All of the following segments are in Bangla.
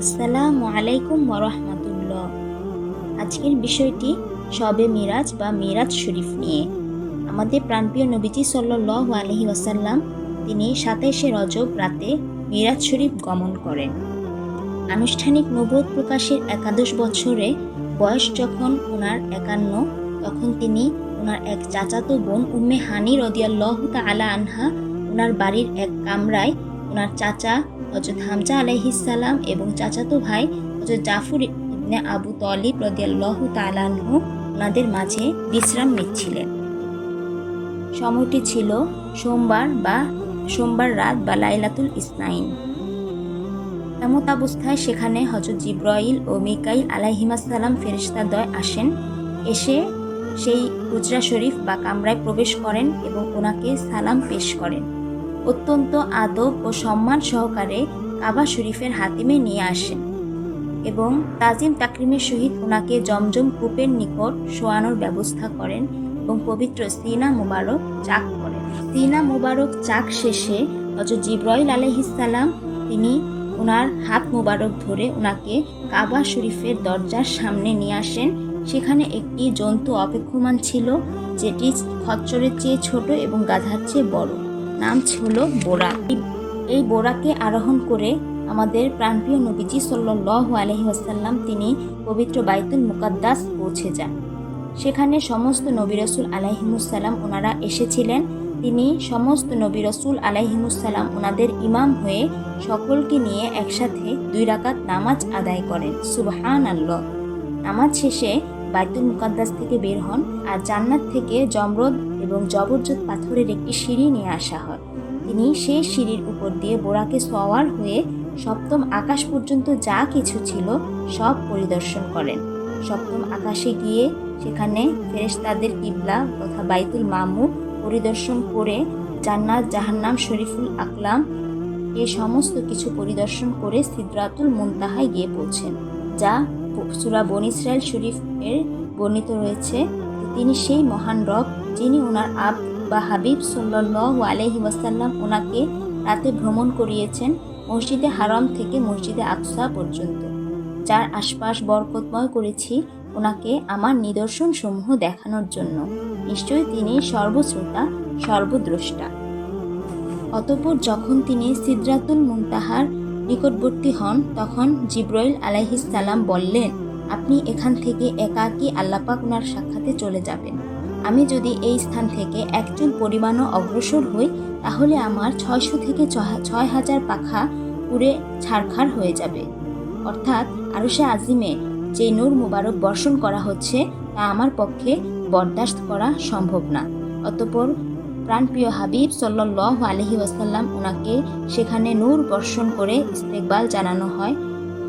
আসসালামু আলাইকুম ওরহমতুল্লাহ আজকের বিষয়টি শবে মিরাজ বা মিরাজ শরীফ নিয়ে। আমাদের প্রাণপ্রিয় নবীজি সাল্লাহ আলহি ওয়াসাল্লাম তিনি সাতাইশে রজব রাতে মিরাজ শরীফ গমন করেন। আনুষ্ঠানিক নবোধ প্রকাশের একাদশ বছরে বয়স যখন ওনার একান্ন, তখন তিনি ওনার এক চাচাতো বোন উম্মে হানি রদিয়াল্লাহ তালা আনহা ওনার বাড়ির এক কামরায় ওনার চাচা হজরত হামজা আলাইহিসাল্লাম এবং চাচাতো ভাই হজরত জাফর ইবনে আবু তলিব রদিয়াল্লাহ তালানহু ওনাদের মাঝে বিশ্রাম নিচ্ছিলেন। সময়টি ছিল সোমবার বা সোমবার রাত বা লাইলাতুল ইসনাইন। এমত অবস্থায় সেখানে হজরত জিব্রাইল ও মিকাইল আলাইহিমাসাল্লাম ফেরিস্তাদ্বয় আসেন, এসে সেই হুজরা শরীফ বা কামরায় প্রবেশ করেন এবং ওনাকে সালাম পেশ করেন। অত্যন্ত আদব ও সম্মান সহকারে কাবা শরীফের হাতিমে নিয়ে আসেন এবং তাজিম তাকরিমের সহিত ওনাকে জমজম কূপের নিকট শোয়ানোর ব্যবস্থা করেন এবং পবিত্র সিনা মুবারক চাক করেন। সিনা মুবারক চাক শেষে হজরত জিব্রাইল আলহিসাল্লাম তিনি ওনার হাত মুবারক ধরে ওনাকে কাবা শরীফের দরজার সামনে নিয়ে আসেন। সেখানে একটি জন্তু অপেক্ষমান ছিল, যেটি খচ্চরের চেয়ে ছোট এবং গাধার চেয়ে বড়। নাম ছিল বোরা। এই বোরাকে আরোহণ করে আমাদের প্রাণপ্রিয় নবীজি সাল্লাহ আলহি আসাল্লাম তিনি পবিত্র বাইতুল মুকাদ্দাস পৌঁছে যান। সেখানে সমস্ত নবী রসুল আলাইহিমুসাল্লাম ওনারা এসেছিলেন। তিনি সমস্ত নবী রসুল আলাইহিমুসাল্লাম ওনাদের ইমাম হয়ে সকলকে নিয়ে একসাথে দুই রাকাত নামাজ আদায় করেন। সুবহান আল্লাহ নামাজ শেষে বাইতুল মুকাদ্দাস থেকে বের হন আর জান্নাত থেকে জমরদ এবং জবরজত পাথরের একটি সিঁড়ি নিয়ে আসা হয়। তিনি সেই সিঁড়ির উপর দিয়ে বোরাকে সওয়ার হয়ে সপ্তম আকাশ পর্যন্ত যা কিছু ছিল সব পরিদর্শন করেন। সপ্তম আকাশে গিয়ে সেখানে ফেরেশতাদের কিবলা তথা বাইতুল মামু পরিদর্শন করে জান্নাত, জাহান্নাম, শরীফুল আকলাম এ সমস্ত কিছু পরিদর্শন করে সিদ্রাতুল মুনতাহায় গিয়ে পৌঁছেন, যা সুরা বন ইসরায়েল শরীফ এর বর্ণিত রয়েছে তিনি সেই মহান রব যিনি ওনার আব বা হাবিব সাল্লাহ আলহি ওয়াসাল্লাম ওনাকে রাতে ভ্রমণ করিয়েছেন মসজিদে হারাম থেকে মসজিদে আকসা পর্যন্ত। যার আশপাশ বরকতময় করেছি ওনাকে আমার নিদর্শন সমূহ দেখানোর জন্য। নিশ্চয়ই তিনি সর্বশ্রোতা, সর্বদ্রষ্টা। অতপর যখন তিনি সিদ্রাতুল মুনতাহার নিকটবর্তী হন, তখন জিব্রাইল আলাইহিসাল্লাম বললেন, আপনি এখান থেকে একাকী আল্লাপাক ওনার সাক্ষাতে চলে যাবেন। আমি যদি এই স্থান থেকে একজন পরিমাণও অগ্রসর হই, তাহলে আমার ছয়শো থেকে ছয় হাজার পাখা পুড়ে ছাড়খাড় হয়ে যাবে। অর্থাৎ আরশে আজিমে যে নূর মুবারক বর্ষণ করা হচ্ছে, তা আমার পক্ষে বরদাস্ত করা সম্ভব না। অতপর প্রাণপ্রিয় হাবিব সাল্লাহ আলহি ওয়াসাল্লাম ওনাকে সেখানে নূর বর্ষণ করে ইস্তেকবাল জানানো হয়।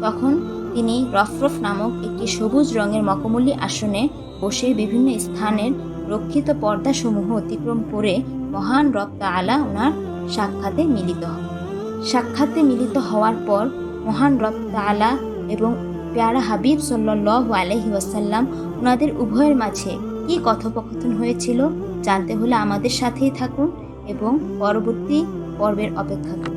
তখন তিনি রফরফ নামক একটি সবুজ রঙের মকমলি আসনে বসে বিভিন্ন স্থানের রক্ষিত পর্দাসমূহ অতিক্রম করে মহান রব তালা ওনার সাক্ষাতে মিলিত হন সাক্ষাতে মিলিত হওয়ার পর মহান রব তালা এবং প্যারা হাবিব সাল্লাহ আলহি ওয়াসাল্লাম ওনাদের উভয়ের মাঝে কি কথোপকথন হয়েছিল জানতে হলে আমাদের সাথেই থাকুন এবং পরবর্তী পর্বের অপেক্ষা করুন।